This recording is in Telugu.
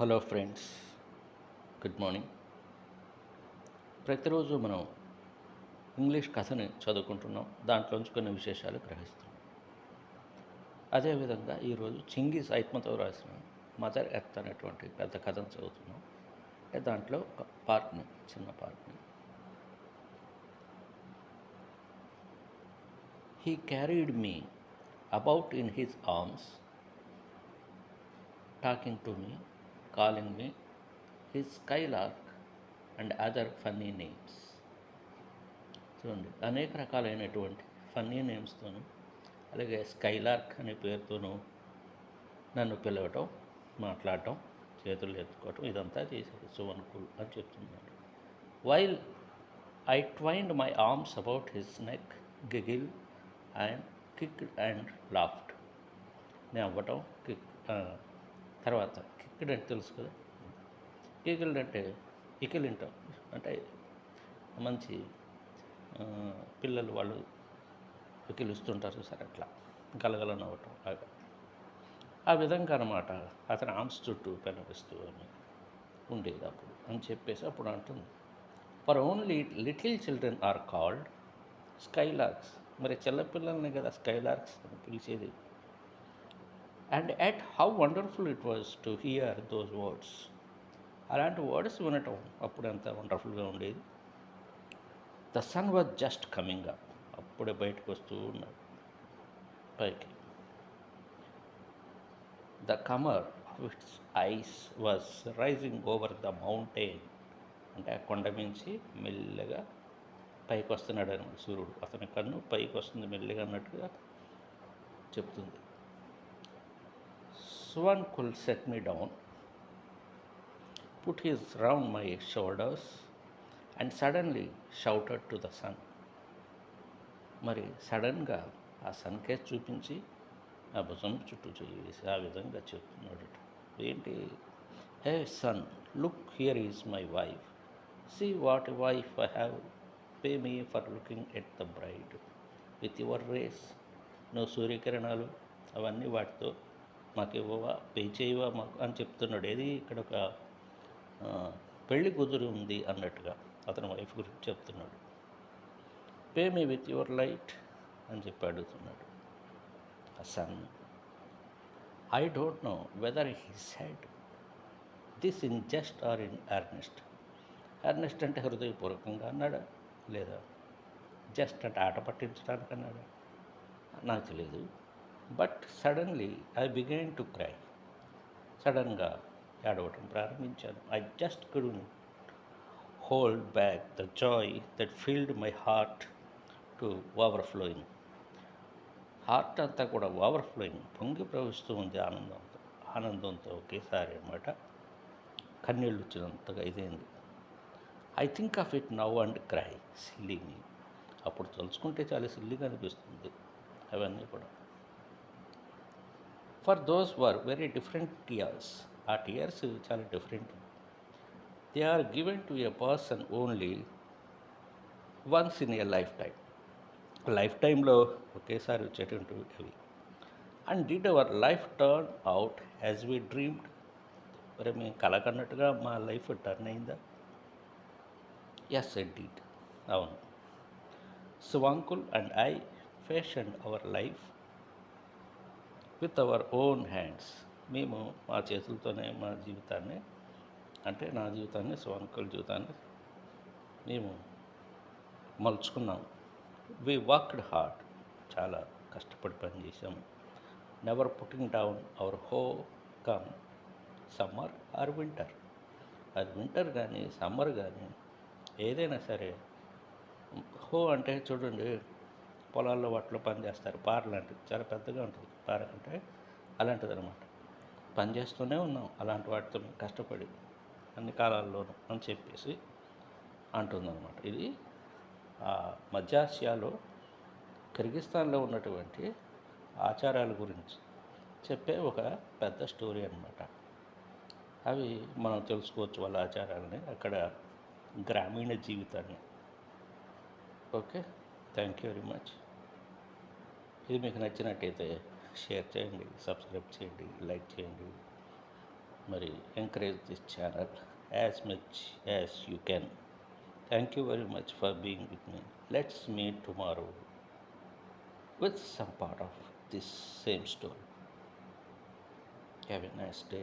Hello friends good morning. ప్రతిరోజు మనం ఇంగ్లీష్ కథని చదువుకుంటున్నాం దాంట్లోంచి కొన్ని విశేషాలు గ్రహిస్తున్నాం. అదేవిధంగా ఈరోజు చింగిస్ ఐత్మతో రాసిన మదర్ ఎర్త్ అనేటువంటి పెద్ద కథను చదువుతున్నాం. అంటే దాంట్లో ఒక పార్ట్ని చిన్న పార్ట్ని. He carried me about in his arms talking to me calling me his skylark and other funny names చూడండి అనేక రకాలైనటువంటి ఫన్నీ నేమ్స్తోనూ అలాగే స్కైలార్క్ అనే పేరుతోనూ నన్ను పిలవటం మాట్లాడటం చేతులు ఎత్తుకోవటం ఇదంతా చేసేది సువన్కుల్ అని చెప్తున్నాడు. While I twined my arms about his neck giggle and kick and laughed నేను అవ్వటం కిక్ తర్వాత కిక్కిడ్ అంటే తెలుసు కదా. కికిల్డ్ అంటే ఇకిలింటాం అంటే మంచి పిల్లలు వాళ్ళు వికిలిస్తుంటారు సరే అట్లా. గలగల నవ్వటం లాగా. ఆ విధంగా అనమాట అతని ఆమ్స్ చుట్టూ పెనపిస్తూ అని ఉండేది అప్పుడు అని చెప్పేసి అప్పుడు అంటుంది. For only little children are called skylarks మరి చిన్నపిల్లల్ని కదా స్కైలార్క్స్ అని పిలిచేది. And at how wonderful it was to hear those words అలాంటి వర్డ్స్ వినటం అప్పుడు ఎంత వండర్ఫుల్గా ఉండేది. The sun was just coming up అప్పుడే బయటకు వస్తూ ఉన్నాడు. పైకి. The comer wits ice was rising over the mountain అంటే ఆ కొండ మించి మెల్లగా పైకి వస్తున్నాడు అనమాట సూర్యుడు. అతని కన్ను పైకి వస్తుంది మెల్లగా అన్నట్టుగా చెప్తుంది. Swan could set me down, put his round my shoulders, and suddenly shouted to the sun. మరి సడన్గా ఆ సన్కే చూపించి ఆ భుజం చుట్టూ చేసి ఆ విధంగా చెప్తున్నాడు ఏంటి? Hey sun look here is my wife. See what wife I have pay me for looking at the bride with your rays. నువ్వు సూర్యకిరణాలు అవన్నీ వాటితో మాకు ఇవ్వవా పే చేయవా మాకు అని చెప్తున్నాడు. ఏది ఇక్కడ ఒక పెళ్ళి కుదురు ఉంది అన్నట్టుగా అతని వైఫ్ గురించి చెప్తున్నాడు. Pay me with your light అని చెప్పి అడుగుతున్నాడు. ఆ sun I don't know whether he said this in jest or in earnest earnest అంటే హృదయపూర్వకంగా అన్నాడా లేదా? జస్ట్ అంటే ఆట పట్టించడానికి అన్నాడా నాకు తెలియదు but suddenly I began to cry సడన్గా ఏడవటం ప్రారంభించాను. I just could hold back the joy that filled my heart to overflowing heart అంతా కూడా ఓవర్ఫ్లోయింగ్ పొంగి ప్రవహిస్తూ ఉంది ఆనందంతో ఆనందంతో ఒకేసారి అనమాట కన్నీళ్ళు వచ్చినంతగా ఇదేంది. I think of it now and cry సిల్లీని అప్పుడు తలుచుకుంటే చాలా సిల్లీగా అనిపిస్తుంది. అవన్నీ కూడా. For those were very different tears ఆ టియర్స్ చాలా different they are given to a person only once in a lifetime life టైంలో ఒకేసారి వచ్చేటువంటి అవి. And did our life turn out as we dreamed మరి మేము కలకన్నట్టుగా మా లైఫ్ టర్న్ అయిందా? ఎస్ ఎట్ డీడ్ అవును. సువాంకుల్ and I fashion our life with our own hands. మేము మా చేతులతోనే మా జీవితాన్ని అంటే నా జీవితాన్ని స్వామికుల జీవితాన్ని మేము మలుచుకున్నాం. వి వర్క్డ్ హార్డ్ చాలా కష్టపడి పనిచేసాము never putting down our hoe come summer or winter అది వింటర్ కానీ సమ్మర్ కానీ ఏదైనా సరే హో అంటే చూడండి పొలాల్లో వాటిలో పనిచేస్తారు. పార లాంటిది. చాలా పెద్దగా ఉంటుంది పార అంటే అలాంటిది అనమాట పని చేస్తూనే ఉన్నాం. అలాంటి వాటితో మేము కష్టపడి అన్ని కాలాల్లోనూ అని చెప్పేసి అంటుందన్నమాట. ఇది మధ్య మధ్యాసియాలో కిర్గిస్తాన్లో ఉన్నటువంటి ఆచారాల గురించి చెప్పే ఒక పెద్ద స్టోరీ అనమాట అవి మనం తెలుసుకోవచ్చు వాళ్ళ ఆచారాలని అక్కడ గ్రామీణ జీవితాన్ని. Okay? Thank you very much ఇది మీకు నచ్చినట్టయితే షేర్ చేయండి సబ్స్క్రైబ్ చేయండి లైక్ చేయండి. మరి encourage this channel as much as you can thank you very much for being with me let's meet tomorrow with some part of this same story have a nice day